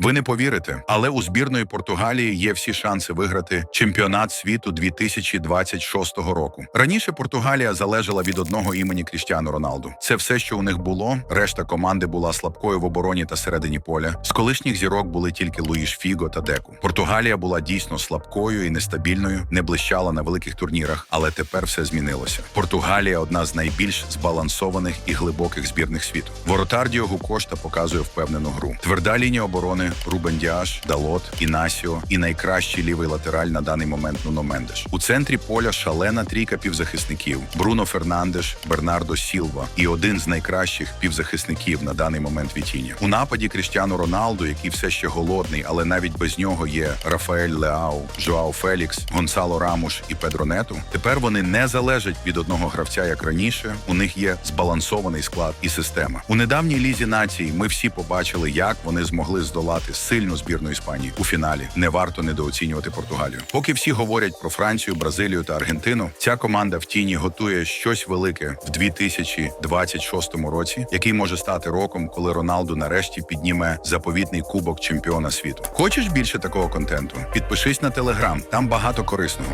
Ви не повірите, але у збірної Португалії є всі шанси виграти чемпіонат світу 2026 року. Раніше Португалія залежала від одного імені Кріштіану Роналду. Це все, що у них було. Решта команди була слабкою в обороні та середині поля. З колишніх зірок були тільки Луїш Фіго та Деку. Португалія була дійсно слабкою і нестабільною, не блищала на великих турнірах, але тепер все змінилося. Португалія одна з найбільш збалансованих і глибоких збірних світу. Воротар Діогу Кошта показує впевнену гру. Тверда лінія оборони Рубен Діаш, Далот, Інасіо і найкращий лівий латераль на даний момент Нуно Мендеш. У центрі поля шалена трійка півзахисників: Бруно Фернандеш, Бернардо Сілва і один з найкращих півзахисників на даний момент Вітіння. У нападі Кріштіану Роналду, який все ще голодний, але навіть без нього є Рафаель Леау, Жоао Фелікс, Гонсало Рамуш і Педро Нету. Тепер вони не залежать від одного гравця, як раніше. У них є збалансований склад і система. У недавній лізі націй ми всі побачили, як вони змогли здолати сильну збірну Іспанії у фіналі. Не варто недооцінювати Португалію. Поки всі говорять про Францію, Бразилію та Аргентину, ця команда в тіні готує щось велике в 2026 році, який може стати роком, коли Роналду нарешті підніме заповітний кубок чемпіона світу. Хочеш більше такого контенту? Підпишись на телеграм, там багато корисного.